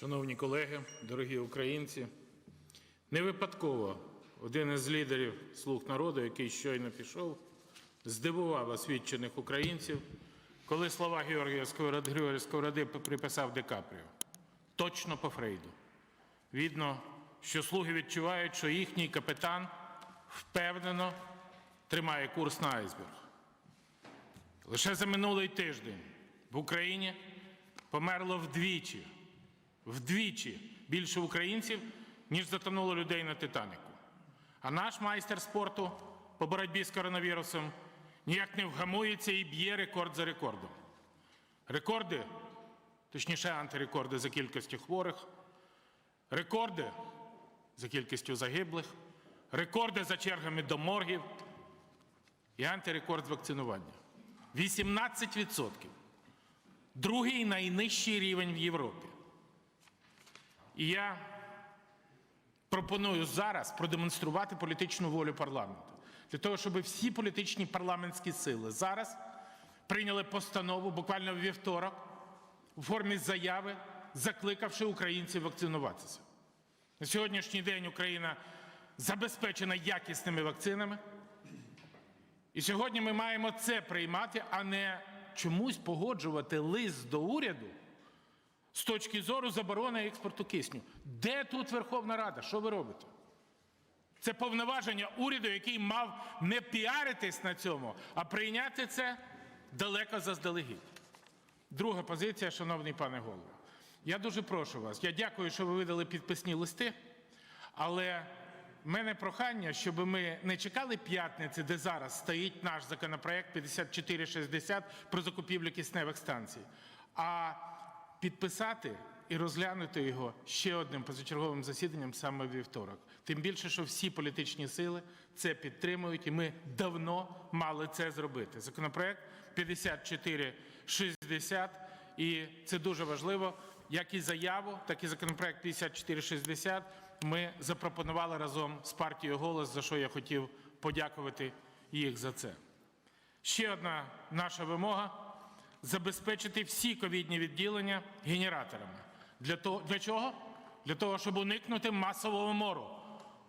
Шановні колеги, дорогі українці, не випадково один із лідерів слуг народу, який щойно пішов, здивував освічених українців, коли слова Георгія Сковороди, приписав Ди Капріо. Точно по Фрейду. Видно, що слуги відчувають, що їхній капітан впевнено тримає курс на айсберг. Лише за минулий тиждень в Україні померло вдвічі, вдвічі більше українців, ніж затонуло людей на Титаніку. А наш майстер спорту по боротьбі з коронавірусом ніяк не вгамується і б'є рекорд за рекордом. Рекорди, точніше, антирекорди за кількістю хворих, рекорди за кількістю загиблих, рекорди за чергами до моргів і антирекорд з вакцинування. 18%. Другий найнижчий рівень в Європі. І я пропоную зараз продемонструвати політичну волю парламенту для того, щоб всі політичні парламентські сили зараз прийняли постанову буквально в вівторок у формі заяви, закликавши українців вакцинуватися. На сьогоднішній день Україна забезпечена якісними вакцинами. І сьогодні ми маємо це приймати, а не чомусь погоджувати лист до уряду з точки зору заборони експорту кисню. Де тут Верховна Рада? Що ви робите? Це повноваження уряду, який мав не піаритись на цьому, а прийняти це далеко заздалегідь. Друга позиція, шановний пане голово. Я дуже прошу вас. Я дякую, що ви видали підписні листи, але в мене прохання, щоб ми не чекали п'ятниці, де зараз стоїть наш законопроект 5460 про закупівлю кисневих станцій, а підписати і розглянути його ще одним позачерговим засіданням саме вівторок. Тим більше, що всі політичні сили це підтримують, і ми давно мали це зробити. Законопроект 5460, і це дуже важливо. Як і заяву, так і законопроект 5460 ми запропонували разом з партією Голос, за що я хотів подякувати їх за це. Ще одна наша вимога забезпечити всі ковідні відділення генераторами. Для, того, для чого? Для того, щоб уникнути масового мору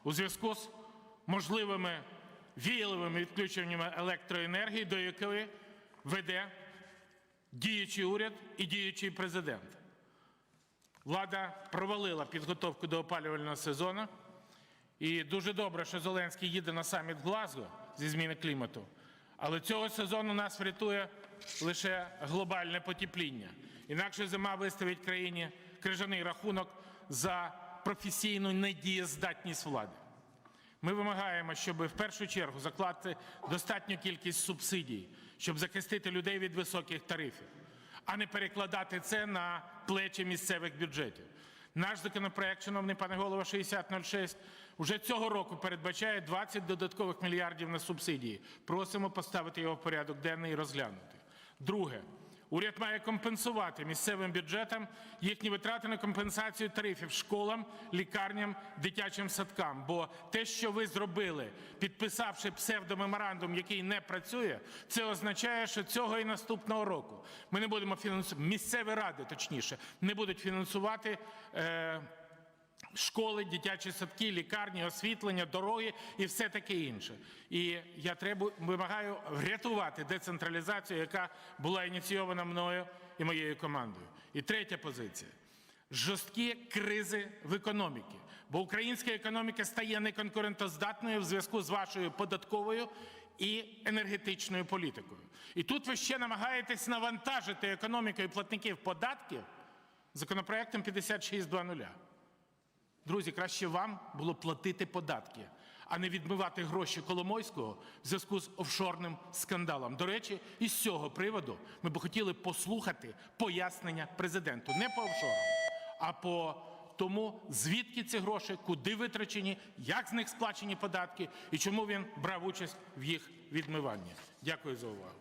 у зв'язку з можливими віяловими відключеннями електроенергії, до якої веде діючий уряд і діючий президент. Влада провалила підготовку до опалювального сезону. І дуже добре, що Зеленський їде на саміт Глазго зі зміни клімату. Але цього сезону нас врятує лише глобальне потепління. Інакше зима виставить країні крижаний рахунок за професійну недієздатність влади. Ми вимагаємо, щоб в першу чергу закласти достатню кількість субсидій, щоб захистити людей від високих тарифів, а не перекладати це на плечі місцевих бюджетів. Наш законопроект, шановний пане голово, 6006, уже цього року передбачає 20 додаткових мільярдів на субсидії. Просимо поставити його в порядок денний і розглянути. Друге. Уряд має компенсувати місцевим бюджетам їхні витрати на компенсацію тарифів школам, лікарням, дитячим садкам. Бо те, що ви зробили, підписавши псевдомеморандум, який не працює, це означає, що цього і наступного року ми не будемо фінансувати місцеві ради, точніше, не будуть фінансувати. Е Школи, дитячі садки, лікарні, освітлення, дороги і все таке інше. І я треба вимагаю врятувати децентралізацію, яка була ініційована мною і моєю командою. І третя позиція жорсткі кризи в економіці, бо українська економіка стає неконкурентоздатною в зв'язку з вашою податковою і енергетичною політикою. І тут ви ще намагаєтесь навантажити економіку і платників податків законопроектом 5620. Друзі, краще вам було платити податки, а не відмивати гроші Коломойського в зв'язку з офшорним скандалом. До речі, із цього приводу ми б хотіли послухати пояснення президенту не по офшорам, а по тому, звідки ці гроші, куди витрачені, як з них сплачені податки і чому він брав участь в їх відмиванні. Дякую за увагу.